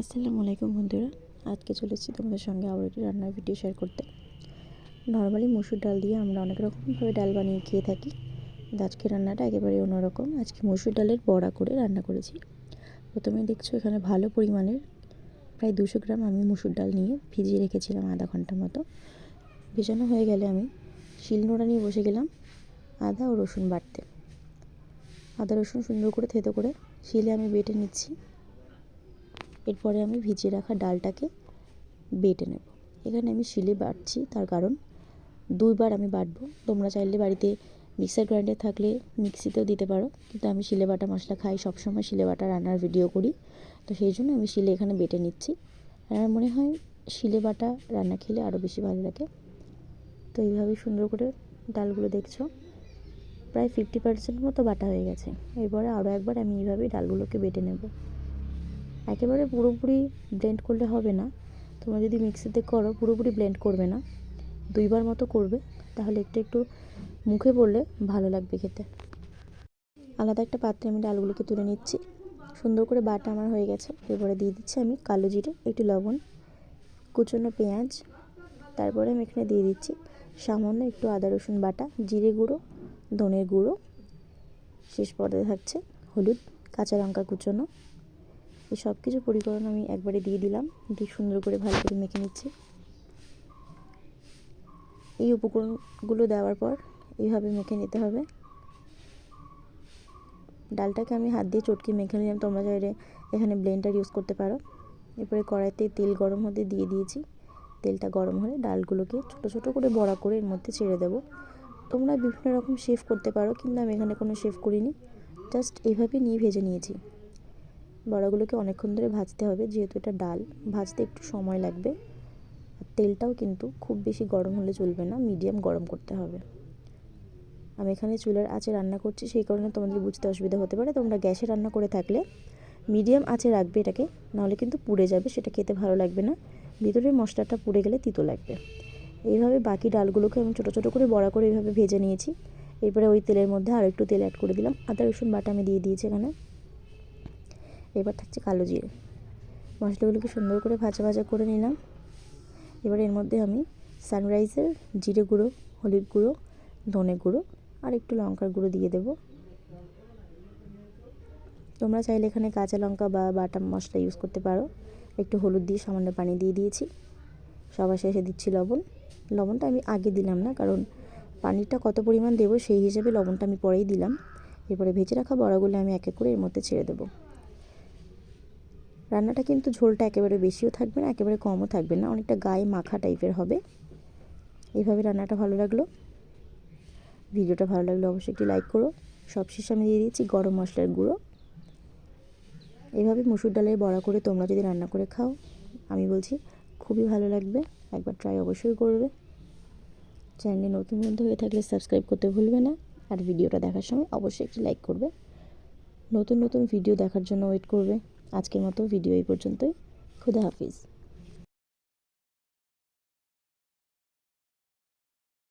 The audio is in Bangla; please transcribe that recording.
আসসালামু আলাইকুম বন্ধুরা। আজকে চলেছি তোমাদের সঙ্গে আবার একটি রান্নার ভিডিও শেয়ার করতে। নর্মালি মুসুর ডাল দিয়ে আমরা অনেক রকমভাবে ডাল বানিয়ে খেয়ে থাকি, কিন্তু আজকে রান্নাটা একেবারে অন্যরকম। আজকে মুসুর ডালের বড়া করে রান্না করেছি। প্রথমে দেখছ এখানে ভালো পরিমাণের প্রায় দুশো গ্রাম আমি মুসুর ডাল নিয়ে ভিজিয়ে রেখেছিলাম আধা ঘণ্টা মতো। ভেজানো হয়ে গেলে আমি শিলনোড়া নিয়ে বসে গেলাম আদা ও রসুন বাটতে। আদা রসুন সুন্দর করে থেতো করে শিলে আমি বেটে নিচ্ছি। এরপরে আমি ভিজিয়ে রাখা ডালটাকে বেটে নেব। এখানে আমি শিলে বাটছি, তার কারণ দুইবার আমি বাটবো। তোমরা চাইলে বাড়িতে মিক্সার গ্রাইন্ডার থাকলে মিক্সিতেও দিতে পারো, কিন্তু আমি শিলে বাটা মশলা খাই, সবসময় শিলে বাটা রান্নার ভিডিও করি। তো সেই জন্য আমি শিলে এখানে বেটে নিচ্ছি। আমার মনে হয় শিলে বাটা রান্না খেলে আরও বেশি ভালো লাগে। তো এইভাবে সুন্দর করে ডালগুলো দেখছ। প্রায় ফিফটি পার্সেন্ট মতো বাটা হয়ে গেছে। এরপরে আরও একবার আমি এইভাবে ডালগুলোকে বেটে নেব। একেবারে পুরোপুরি ব্লেন্ড করলে হবে না। তোমরা যদি মিক্সিতে করো, পুরোপুরি ব্লেন্ড করবে না। দুইবার মতো করবে, তাহলে একটু একটু মুখে পড়লে ভালো লাগবে খেতে। আলাদা একটা পাত্রে আমি ডালগুলোকে তুলে নিচ্ছি। সুন্দর করে বাটা আমার হয়ে গেছে। এরপরে দিয়ে দিচ্ছি আমি কালো জিরে, একটু লবণ, কুচনো পেঁয়াজ, তারপরে আমি এখানে দিয়ে দিচ্ছি সামান্য একটু আদা রসুন বাটা, জিরে গুঁড়ো, ধনের গুঁড়ো, শেষ পর্যায়ে থাকছে হলুদ, কাঁচা লঙ্কা কুচনো এই সব কিছু পরিকরণ আমি একবারে দিয়ে দিলাম। দিয়ে সুন্দর করে ভালো করে মেখে নিচ্ছি। এই উপকরণগুলো দেওয়ার পর এইভাবে মেখে নিতে হবে। ডালটাকে আমি হাত দিয়ে চটকে মেখে নিলাম। তোমরা চাইলে এখানে ব্লেন্ডার ইউজ করতে পারো। এরপরে কড়াইতে তেল গরম হতে দিয়ে দিয়েছি। তেলটা গরম হলে ডালগুলোকে ছোট ছোট করে বড়া করে এর মধ্যে ছেড়ে দেবো। তোমরা বিভিন্ন রকম শেফ করতে পারো, কিন্তু আমি এখানে কোনো শেফ করিনি। জাস্ট এইভাবে নিয়ে ভেজে নিয়েছি। বড়াগুলোকে অনেকক্ষণ ধরে ভাজতে হবে, যেহেতু এটা ডাল। ভাজতে একটু সময় লাগবে। আর তেলটাও কিন্তু খুব বেশি গরম হলে চলবে না, মিডিয়াম গরম করতে হবে। আমি এখানে চুলার আঁচে রান্না করছি, সেই কারণে তোমাদের বুঝতে অসুবিধা হতে পারে। তোমরা গ্যাসে রান্না করে থাকলে মিডিয়াম আঁচে রাখবে এটাকে, নাহলে কিন্তু পুড়ে যাবে, সেটা খেতে ভালো লাগবে না। ভিতরের মশলাটা পুড়ে গেলে তিতো লাগবে। এইভাবে বাকি ডালগুলোকে আমি ছোটো ছোটো করে বড়া করে এইভাবে ভেজে নিয়েছি। এরপরে ওই তেলের মধ্যে আরও একটু তেল অ্যাড করে দিলাম। আদা রসুন বাটা আমি দিয়ে দিয়েছি এখানে। এবার থাকছে কালো জিরে। মশলাগুলোকে সুন্দর করে ভাজা ভাজা করে নিলাম। এবার এর মধ্যে আমি সানরাইজের জিরে গুঁড়ো, হলুদ গুঁড়ো, ধনে গুঁড়ো আর একটু লঙ্কার গুঁড়ো দিয়ে দেবো। তোমরা চাইলে এখানে কাঁচা লঙ্কা বা বাটা মশলা ইউজ করতে পারো। একটু হলুদ দিয়ে সামান্য পানি দিয়ে দিয়েছি। সবার শেষে দিচ্ছি লবণ। লবণটা আমি আগে দিলাম না, কারণ পানিটা কত পরিমাণ দেবো সেই হিসেবে লবণটা আমি পরেই দিলাম। এরপরে ভেজে রাখা বড়াগুলো আমি এক এক করে এর মধ্যে ছেড়ে দেবো। রান্নাটা কিন্তু ঝোলটা একেবারে বেশিও থাকবে না, একেবারে কমও থাকবে না, অনেকটা গায়ে মাখা টাইপের হবে। এইভাবে রান্নাটা ভালো লাগল। ভিডিওটা ভালো লাগল অবশ্যই একটি লাইক করো। সবশেষে আমি দিয়ে দিচ্ছি গরম মশলার গুঁড়ো। এভাবে মুসুর ডালের বড়া করে তোমরা যদি রান্না করে খাও, আমি বলছি খুবই ভালো লাগবে, একবার ট্রাই অবশ্যই করবে। চ্যানেলে নতুন বন্ধু হয়ে থাকলে সাবস্ক্রাইব করতে ভুলবে না, আর ভিডিওটা দেখার সময় অবশ্যই একটি লাইক করবে। নতুন নতুন ভিডিও দেখার জন্য ওয়েট করবে। আজকের মতো ভিডিও এই পর্যন্তই। খুদা হাফিজ।